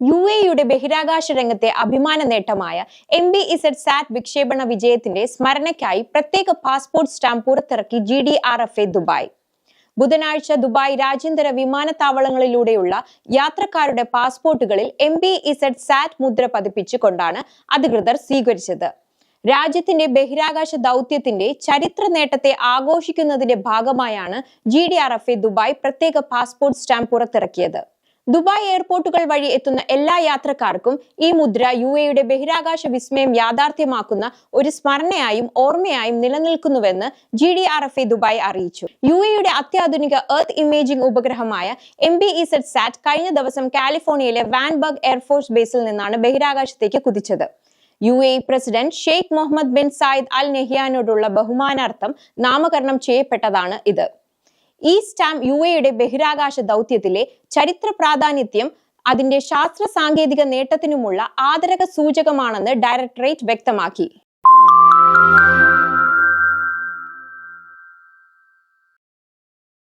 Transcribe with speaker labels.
Speaker 1: U എയുടെ ബഹിരാകാശ രംഗത്തെ അഭിമാന നേട്ടമായ എം ബി ഇസഡ് സാറ്റ് വിക്ഷേപണ വിജയത്തിന്റെ സ്മരണയ്ക്കായി പ്രത്യേക പാസ്പോർട്ട് സ്റ്റാമ്പ് പുറത്തിറക്കി G D R F A Dubai. ബുധനാഴ്ച ദുബായ് രാജ്യാന്തര വിമാനത്താവളങ്ങളിലൂടെയുള്ള യാത്രക്കാരുടെ പാസ്പോർട്ടുകളിൽ എം ബി ഇസഡ് സാറ്റ് മുദ്ര പതിപ്പിച്ചുകൊണ്ടാണ് അധികൃതർ സ്വീകരിച്ചത്. രാജ്യത്തിന്റെ ബഹിരാകാശ ദൗത്യത്തിന്റെ ചരിത്ര നേട്ടത്തെ ആഘോഷിക്കുന്നതിന്റെ ഭാഗമായാണ് G D R F A Dubai പ്രത്യേക പാസ്പോർട്ട് സ്റ്റാമ്പ് പുറത്തിറക്കിയത്. ദുബായ് എയർപോർട്ടുകൾ വഴി എത്തുന്ന എല്ലാ യാത്രക്കാർക്കും ഈ മുദ്ര യു എയുടെ ബഹിരാകാശ വിസ്മയം യാഥാർത്ഥ്യമാക്കുന്ന ഒരു സ്മരണയായും ഓർമ്മയായും നിലനിൽക്കുന്നുവെന്ന് G D R F A Dubai അറിയിച്ചു. യു എയുടെ അത്യാധുനിക എർത്ത് ഇമേജിംഗ് ഉപഗ്രഹമായ M B Z sat കഴിഞ്ഞ ദിവസം കാലിഫോർണിയയിലെ വാൻബർഗ് എയർഫോഴ്സ് ബേസിൽ നിന്നാണ് ബഹിരാകാശത്തേക്ക് കുതിച്ചത്. U A president Sheikh Mohamed bin Zayed Al നെഹിയാനോടുള്ള ബഹുമാനാർത്ഥം നാമകരണം ചെയ്യപ്പെട്ടതാണ് ഇത്. ഈ സ്റ്റാമ്പ് യു എയുടെ ബഹിരാകാശ ദൗത്യത്തിലെ ചരിത്ര പ്രാധാന്യത്യം അതിന്റെ ശാസ്ത്ര സാങ്കേതിക നേട്ടത്തിനുമുള്ള ആദരക സൂചകമാണെന്ന് ഡയറക്ടറേറ്റ് വ്യക്തമാക്കി.